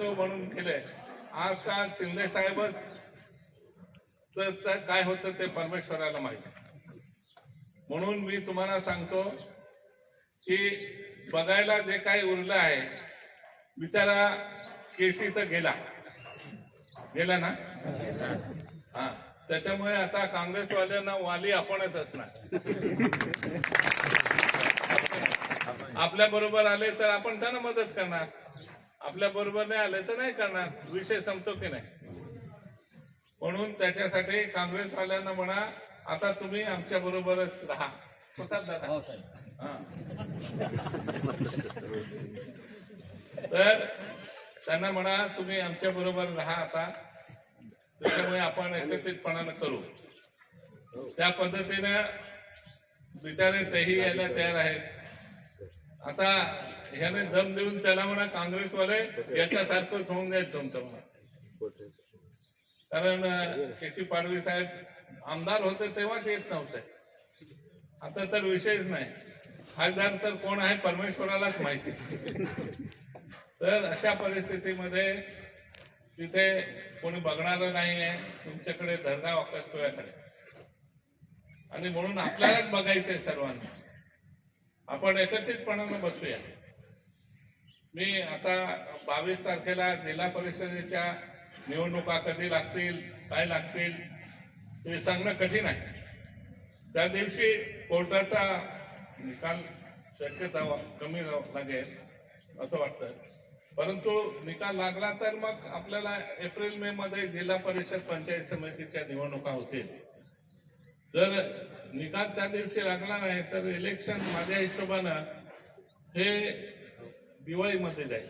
उत्सव म्हणून केलंय. आज का शिंदे साहेबच काय होतं ते परमेश्वराला माहिती. म्हणून मी तुम्हाला सांगतो की बघायला जे काही उरलं आहे बिचारा केसी तर गेला. गेला ना? हा. त्याच्यामुळे आता काँग्रेसवाल्यांना वाली आपणच असणार. आपल्या बरोबर आले तर आपण त्यांना मदत करणार. आपल्या बरोबर नाही आले तर नाही करणार. विषय संपतो की नाही? म्हणून त्याच्यासाठी काँग्रेसवाल्यांना म्हणा आता तुम्ही आमच्या बरोबरच राहा. होतात दादा? हा. तर त्यांना म्हणा तुम्ही आमच्या बरोबर राहा आता. त्याच्यामुळे आपण एकत्रितपणानं करू. त्या पद्धतीनं बिचारे तेही यायला तयार आहेत. आता ह्याने जम देऊन त्याला म्हणा काँग्रेसवाले याच्यासारखंच होऊन जाईल तुमचं म्हणा. कारण केसी पाडवी साहेब आमदार होते तेव्हाच येत नव्हते. आता तर विषयच नाही. खासदार तर कोण आहे परमेश्वरालाच माहिती. तर अशा परिस्थितीमध्ये तिथे कोणी बघणारं नाही आहे तुमच्याकडे धरणाव आकाशपुऱ्याकडे आणि म्हणून आपल्यालाच बघायचंय सर्वांना. आपण एकत्रितपणानं बसूया. मी आता बावीस तारखेला जिल्हा परिषदेच्या निवडणुका कधी लागतील काय लागतील हे सांगणं कठीण आहे. त्या दिवशी कोर्टाचा निकाल शक्यता कमी लागेल असं वाटतं. परंतु निकाल लागला तर मग आपल्याला एप्रिल मे मध्ये जिल्हा परिषद पंचायत समितीच्या निवडणुका होतील. जर निकाल त्या दिवशी लागला नाही तर इलेक्शन माझ्या हिशोबानं हे दिवाळीमध्ये जाईल.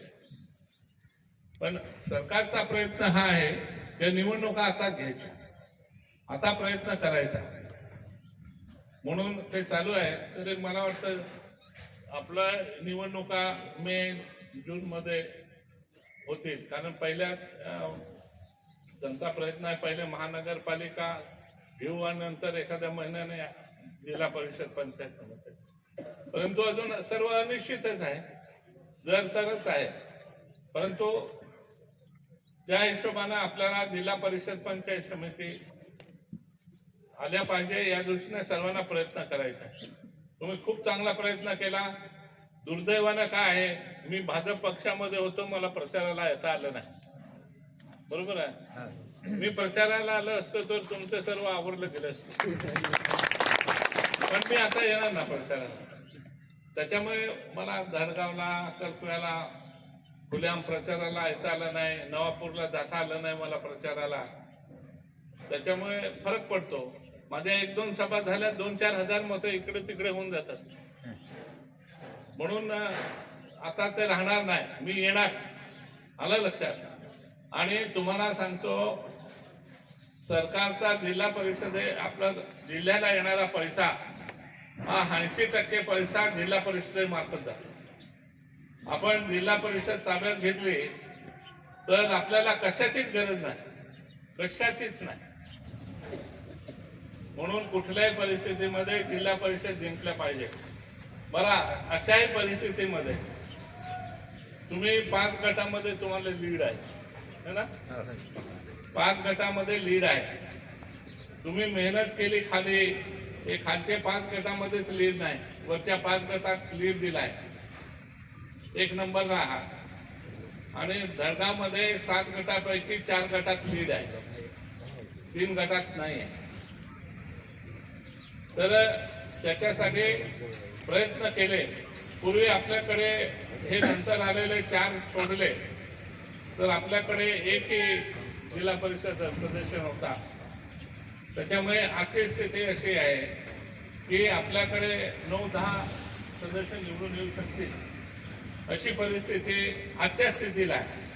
पण सरकारचा प्रयत्न हा आहे की निवडणुका आता घ्यायच्या. आता प्रयत्न करायचा. म्हणून ते चालू आहे. तर मला वाटतं आपलं निवडणुका मे जूनमध्ये होतील. कारण पहिल्या त्यांचा जनता प्रयत्न आहे. पहिले महानगरपालिका घेऊ नंतर एखाद्या महिन्याने जिल्हा परिषद पंचायत समिती. परंतु अजून सर्व अनिश्चितच आहे. जर तरच आहे. परंतु त्या हिशोबानं आपल्याला जिल्हा परिषद पंचायत समिती आल्या पाहिजे या दृष्टीने सर्वांना प्रयत्न करायचा तुम्ही खूप चांगला प्रयत्न केला. दुर्दैवानं काय आहे? मी भाजप पक्षामध्ये होतो मला प्रचाराला येता आलं नाही. बरोबर आहे? मी प्रचाराला आलं असतं तर तुमचं सर्व आवरलं गेलं असतं. पण मी आता येणार ना प्रचाराला. त्याच्यामुळे मला धडगावला अक्कलपुऱ्याला खुल्याम प्रचाराला येता आलं नाही नवापूरला जाता आलं नाही मला प्रचाराला. त्याच्यामुळे फरक पडतो. माझ्या एक दोन सभा झाल्या दोन चार हजार मतं इकडे तिकडे होऊन जातात. म्हणून आता ते राहणार नाही. मी येणार. आलं लक्षात? आणि तुम्हाला सांगतो सरकारचा जिल्हा परिषदे आपला जिल्ह्याला येणारा पैसा हा ऐंशी टक्के पैसा जिल्हा परिषदेमार्फत जातो. आपण जिल्हा परिषद ताब्यात घेतली तर आपल्याला कशाचीच गरज नाही. कशाचीच नाही. म्हणून कुठल्याही परिस्थितीमध्ये जिल्हा परिषद जिंकल्या पाहिजे. बरा अशाही परिस्थितीमध्ये तुम्ही पाच गटामध्ये तुम्हाला लीड आहे. ना? पाच गटामध्ये लीड आहे. तुम्ही मेहनत केली खाली हे खालचे पाच गटामध्येच लीड नाही. वरच्या पाच गटात लीड दिलाय. एक नंबर राहा. आणि धरणामध्ये सात गटापैकी चार गटात लीड आहे. तीन गटात नाही आहे. तर त्याच्यासाठी प्रयत्न केले. पूर्वी आपल्याकडे हे नंतर आलेले चार सोडले. तर आपल्याकडे एकही जिल्हा परिषद सदस्य नव्हता. त्याच्यामुळे आजची स्थिती अशी आहे की आपल्याकडे नऊ दहा सदस्य निवडून येऊ शकतील. अशी परिस्थिती आजच्या स्थितीला आहे.